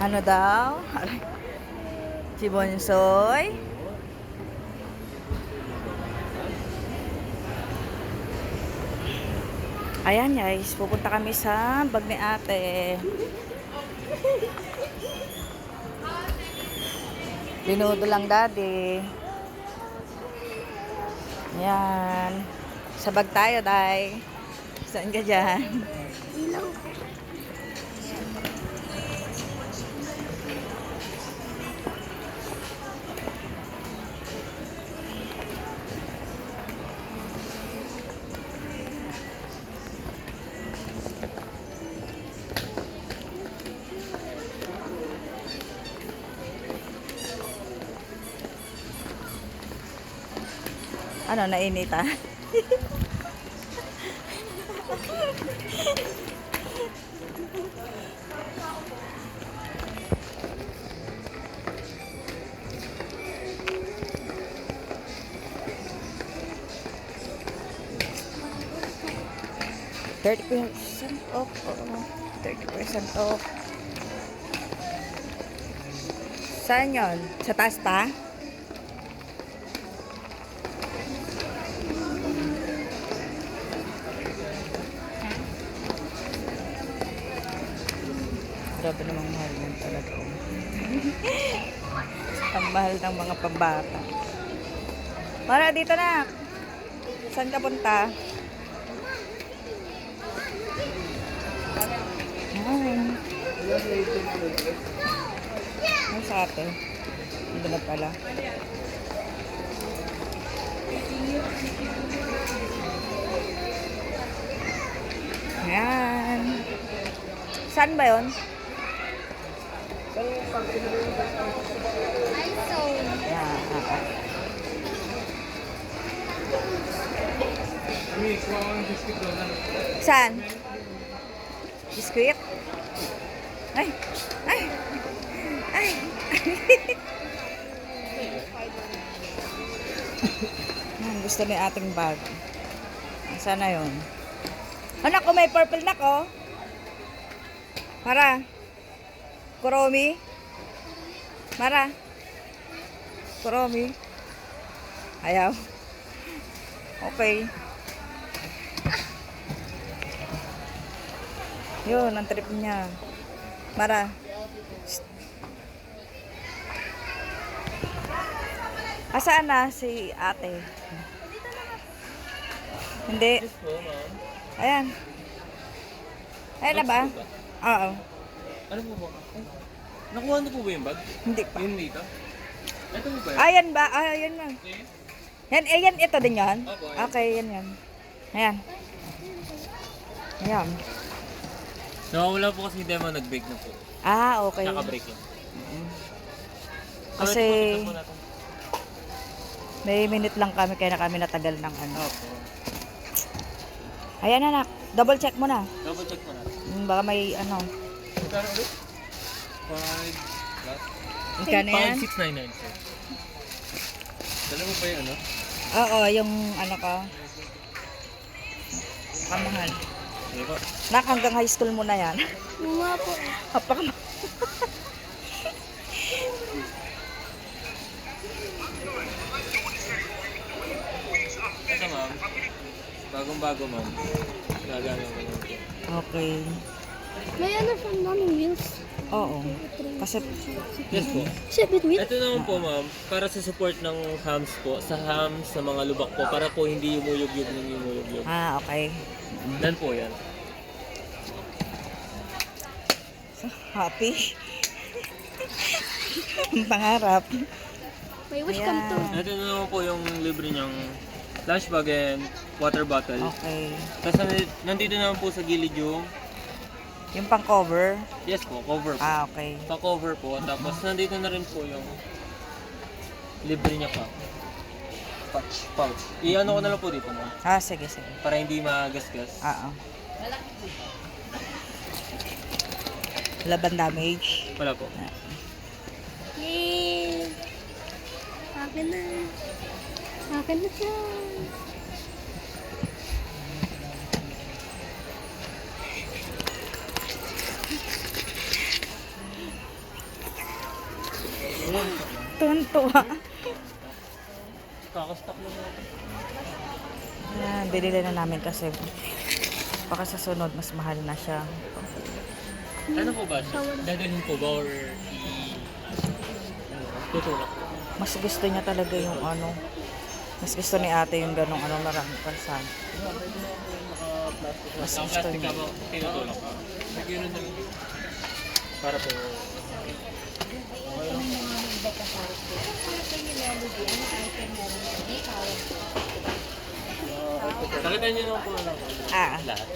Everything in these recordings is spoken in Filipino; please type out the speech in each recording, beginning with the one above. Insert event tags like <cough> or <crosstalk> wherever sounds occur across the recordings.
Ano daw? Si Bonsoy? Ayan guys, pupunta kami sa bag ni ate. Binudo lang daddy. Ayan. Sa bag tayo, day. Saan ka dyan? Ano, nainita? Thirty percent off. Thirty percent off. Saan yun? Sa taas pa? Grabe namang mahal yan talaga. oh. <laughs> Ang mahal ng mga pambata. Mara, dito na. Saan ka punta? Ay. Ano sa ate? Hindi na pala. Ayan. Saan ba yun? Ayan. Saan? Biskuit? Ay! Ay! Ay! <laughs> Gusto ni ating bag. Sana yun. Anak ko, may purple na ko. Mara. Kuromi. Mara. Kuromi. Ayaw. Okay. Yun, ang trip niya. Mara. Shh. Asaan na si ate? Hindi. Ayan. Ayan na ba? Oo. Ano po ba? Ay, nakuha na po ba yung bag? Hindi pa. Yun dito? Ito po ba yun? Ayan ba? Ah, ayan na. Okay. Yan, ayan, ito din yan? Opo, ayan. Okay, yan yan. Ayan. Ayan. Nawawala po kasi naman nag-bake na po. Ah, okay. Kaka-break lang. Kasi Tingnan po natin. may minute lang kami kaya na kami natagal ng ano. Opo. Ayan anak, double check mo na. Double check po natin. Hmm, Baka may ano. Magkano ulit? 5, Magkano yan? 5699 sir. Dala mo pa yung ano? Oo, yung ano ka. Kamahal. Sige po. Nak, hanggang high school mo na yan. Mga po. Kapag Ito ma'am. Bagong-bago ma'am. Gagamit ko. Okay. May ano siya namin wheels. Oo. Kasi, Yes po. Seven wheels? Ito naman po ma'am, para sa support ng hams po, sa hams, sa mga lubak po, para po hindi yumuyog-yog ng yumuyog-yog. ah, okay. Dan po yan. Happy. Ang pangarap. May wish come to. Ayan. Ito naman po yung libre niyang lunch bag and water bottle. Okay. Tapos nandito, nandito naman po sa gilid yung, Yung pang cover. yes po, cover po. Ah, okay. Pa-cover po. Tapos nandito na rin po yung libre niya pa. Pouch. Pouch. I-ano ko na lang po dito ma'am. Ah, sige, sige. Para hindi magasgas. Oo. Laban damage. Wala po. Yay! Akin na. Akin na siya. Tuwan-tuwa. Kakastock na natin. Yan, binili na namin kasi baka sa sunod mas mahal na siya. Ano po ba? Dadalhin po ba or i... Tutulak po? Mas gusto niya talaga yung ano, mas gusto ni ate yung ganong ano maraming kalsada. Mas gusto niya. ka ba? Tinutulak ka? Nagyunan na lang. Para po... Sakitan niyo naman po lang. Ah, Lahat.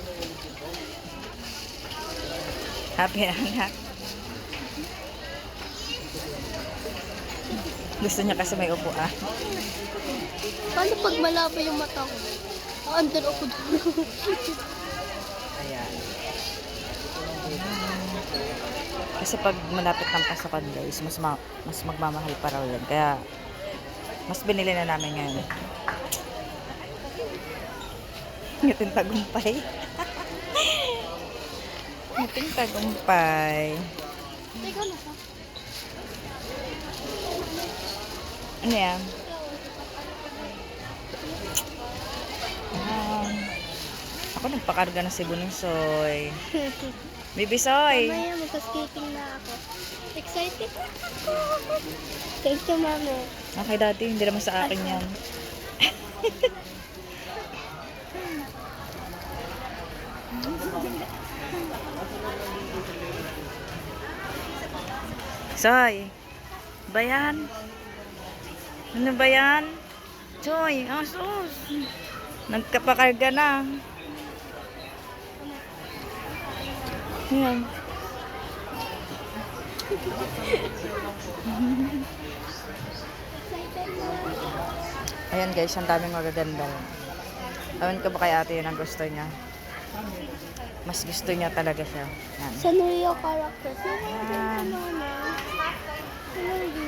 happy na anak. Gusto niya kasi may upuan. Paano pag malabo yung mata ko? Ah, Under ako doon. Ayan. Kasi pag malapit ng pasokan guys, mas, ma- mas magmamahal pa raw yun. Kaya, mas binili na namin ngayon. Ngiting tagumpay. <laughs> Ngiting tagumpay. Ano yan? Um, ako nagpakarga ng Cebu ng soy. Bibi soy! Mamaya magka-skating na ako. Excited ako. Thank you, mami. Okay, dati, hindi naman sa akin yan. <laughs> Soy, ba yan? Ano ba yan? Soy, asos. Nagkapakarga na. Yan. Ayan guys, ang daming magaganda. Ewan ko ba kay ate yun ang gusto niya. Mas gusto niya talaga siya. Yan. Sa New York character. Yan. Melody.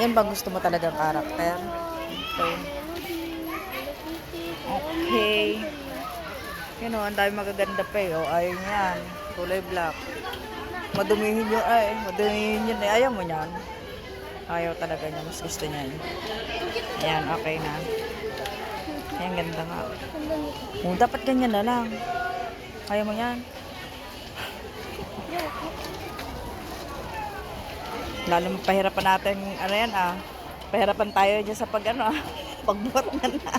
Yan ba gusto mo talagang karakter? Okay. Melody. Okay. Yan o, ang dami magaganda pa eh. O, ayaw niyan. Kulay black. Madumihin yun ay. Madumihin yun eh. Ayaw mo niyan. Ayaw talaga niya. Mas gusto niya yun. Ayan, okay na. Ayan, ganda nga. Oh, dapat ganyan na lang. Ayaw mo yan. Lalo pahirapan natin, ano yan ah. Pahirapan tayo dyan sa pag ano ah. <laughs> Pagbuhat na na.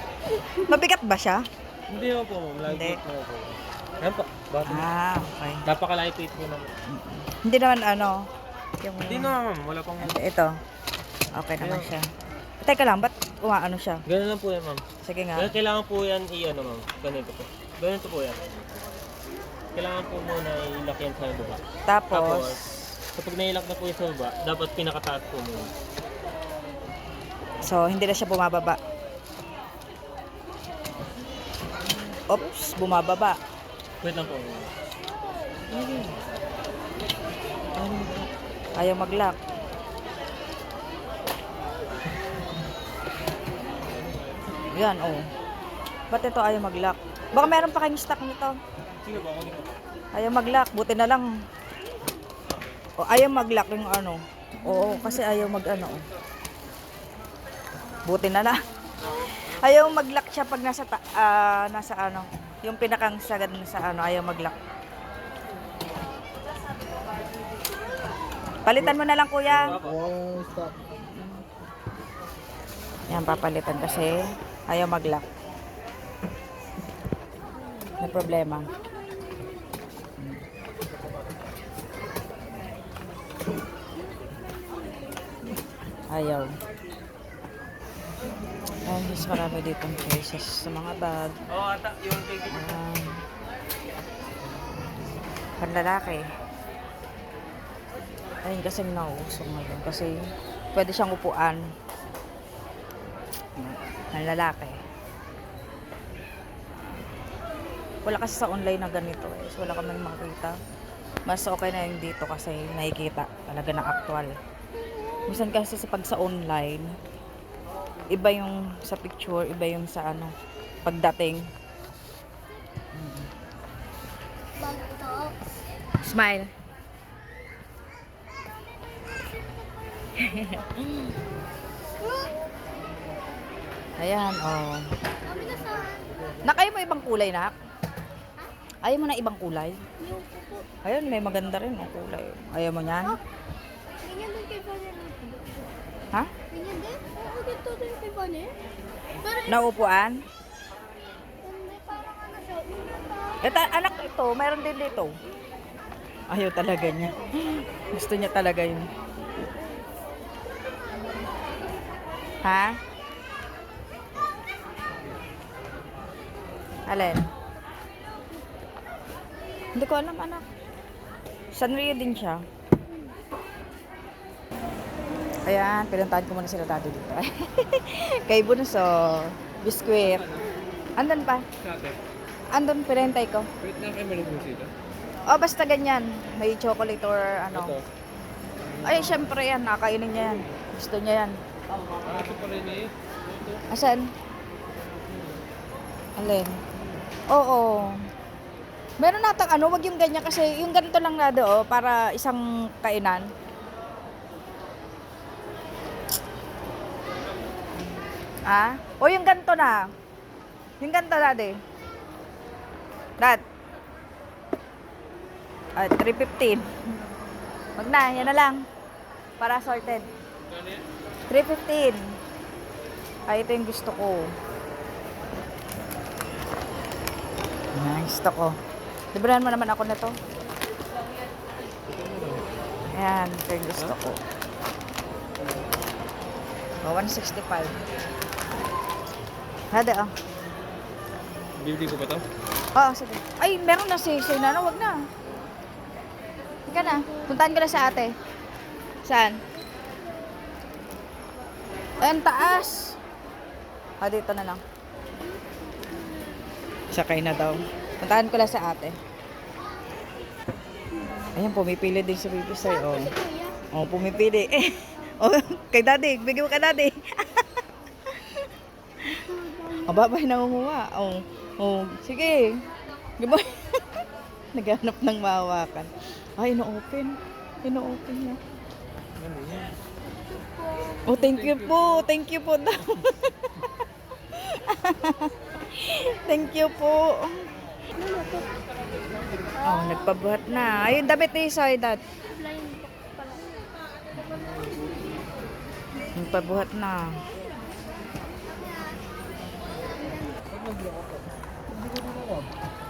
Mabigat ba siya? Hindi po, ma'am. Hindi. Po. Bottom. Ah, okay. Napaka-lightweight po naman. Hindi naman ano, yung... Hindi naman, ma'am. Wala pang... Ito. Okay naman siya. Teka lang, ba't umaano siya? Ganun lang po yan, ma'am. Sige nga. Kaya kailangan po yan i-ano, ma'am. Ganito po. Ganito po yan. Kailangan po muna ilak yan sa baba. Tapos, Tapos, kapag nailak na po yan sa baba, dapat pinakataas po muna. so hindi na siya bumababa. Oops, bumababa. Wait lang po. Ayaw mag-lock. Yan, oh. Ba't ito ayaw mag-lock? Baka meron pa kayong stock nito. Sige po, ako dito. Ayaw mag-lock. Buti na lang. O, ayaw mag-lock yung ano. Oo, kasi ayaw mag-ano. oh. Buti na lang. <laughs> Ayaw mag-lock siya pag nasa, ta- ah, nasa ano. Yung pinakang sagad sa ano, ayaw mag-lock. Palitan mo na lang, kuya. Yan, papalitan kasi ayaw mag-lock. May problema. Ayaw. Ay, mas marami dito choices sa mga bag. Oo, oh, ata. Yung Um, panlalaki. Ayun kasi nauuso ngayon. Kasi pwede siyang upuan. Panlalaki. Wala kasi sa online na ganito eh. So, wala kami makita. Mas okay na yung dito kasi nakikita talaga ng actual. Minsan kasi sa pag sa online, iba yung sa picture, iba yung sa ano, pagdating. Smile. Ayan, oh. Nakay mo ibang kulay, nak? Ayaw mo na ibang kulay? Ayun, may maganda rin ang kulay. Ayaw mo niyan? Ganyan din kay Vanner. Ha? Ganyan din? Ganito din kay Vanner. Pero Naupuan? hindi parang ano siya. Ito, anak ito, mayroon din dito. Ayaw talaga niya. Gusto niya talaga yun. Ha? Alin? Hindi ko alam, anak. Sanrio din siya. Ayan, pinuntahan ko muna sila dati dito. <laughs> Kay Bunso, biskwit. Andun pa. Andun, pinintay ko. Wait na kayo maligong sila. Oh, basta ganyan. May chocolate or ano. Ito. Ay, syempre yan. Nakainin niya yan. Gusto niya yan. Ah, ito pa rin eh. Asan? Alin? Oo. Meron natang ano, wag yung ganyan kasi yung ganito lang na do, para isang kainan. Ah? O yung ganito na. Yung ganito na, de. Dad. Ah, 315. Wag na, yan na lang. Para sorted. Ano yan? 315. Ay, ito yung gusto ko. Yan, gusto ko. Librahan mo naman ako nito. Ayan, ito yung gusto ko. Oh, 165. Hada, oh. Bibili ko pa to? Oo, sige. Ay, meron na si Say na, wag na. Ika na. Puntahan ko na sa ate. Saan? Ayun, taas. Ah, dito na lang. Sakay na daw. Puntahan ko lang sa ate. Ayan, pumipili din si Baby Say. Oh, oh pumipili. <laughs> oh, kay daddy. Bigyan mo ka daddy. <laughs> Ang babay nangunguha. Oh, oh, sige. Diba? <laughs> Naghanap ng mahawakan. Ay, ino-open. Ino-open niya. Ano? Oh, thank you po. Thank you po daw. <laughs> thank you po. Oh, nagpabuhat na. Ayun, damit ni Soy, dad. Nagpabuhat na.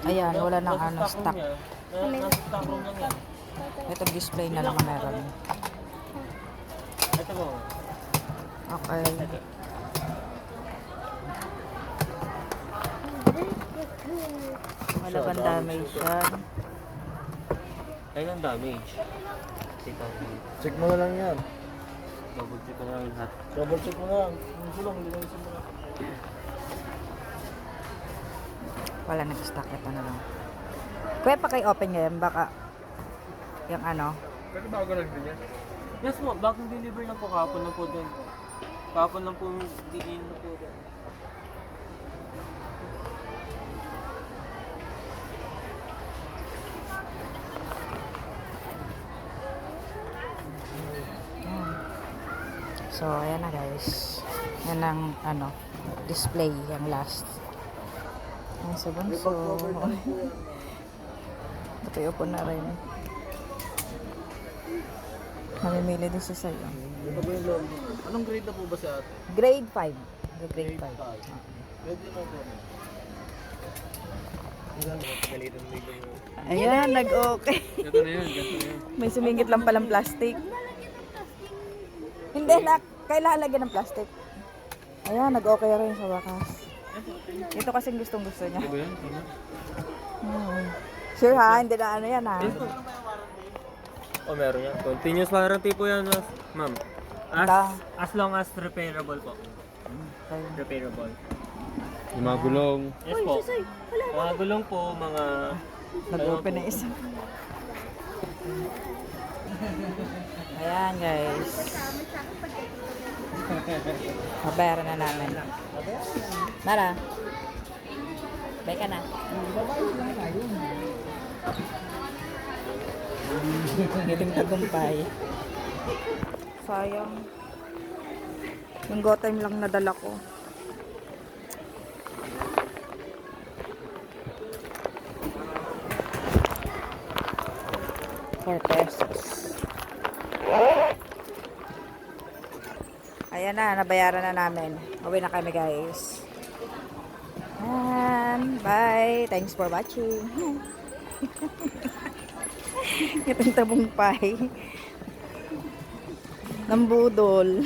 Ayan, wala nang ano, stock. Lang. Ito display na lang ang meron. Ito mo. Okay. Wala bang damage yan? Ayun ang damage. Check mo na lang yan. Double check ko na lang lahat. Double check mo na lang. Yung sulong, hindi lang simula. Wala nag-stock. Ito na lang. Kuya, pa kay open ngayon, baka yung ano. Pero bago lang din yan. Yes mo, bagong deliver lang po kahapon lang po doon. Kahapon lang po diin na po doon. So, ayan na guys. Yan ang ano, display, yung last. Yan sa bunso. <laughs> Tutuyo po na rin. Mamimili din siya sa'yo. Anong grade na po ba si ate? Grade 5. The grade 5. Ready na po. Ayan, nag-okay. Ito na yun, ganito na yun. <laughs> May sumingit lang palang plastic. Hindi na, kailangan lagyan ng plastic. Ayan, nag-okay rin sa wakas. Ito kasing gustong gusto niya. Hmm. Sure ha, hindi na ano yan ha. Po. Oh, meron yan. Continuous warranty po yan, mas- ma'am. As, Ito. as long as repairable po. Repairable. Yung mga gulong. Yes po. Mga gulong po, mga... Nag-open na isa. Ayan guys. Mabayaran na namin. Mara. Bay ka na. Ngiting tagumpay. Sayang. Yung go time lang nadala ko. Four pesos. Ayan na, nabayaran na namin. Uwi na kami guys. And bye. Thanks for watching. <laughs> Itong tabong pie. Ng budol.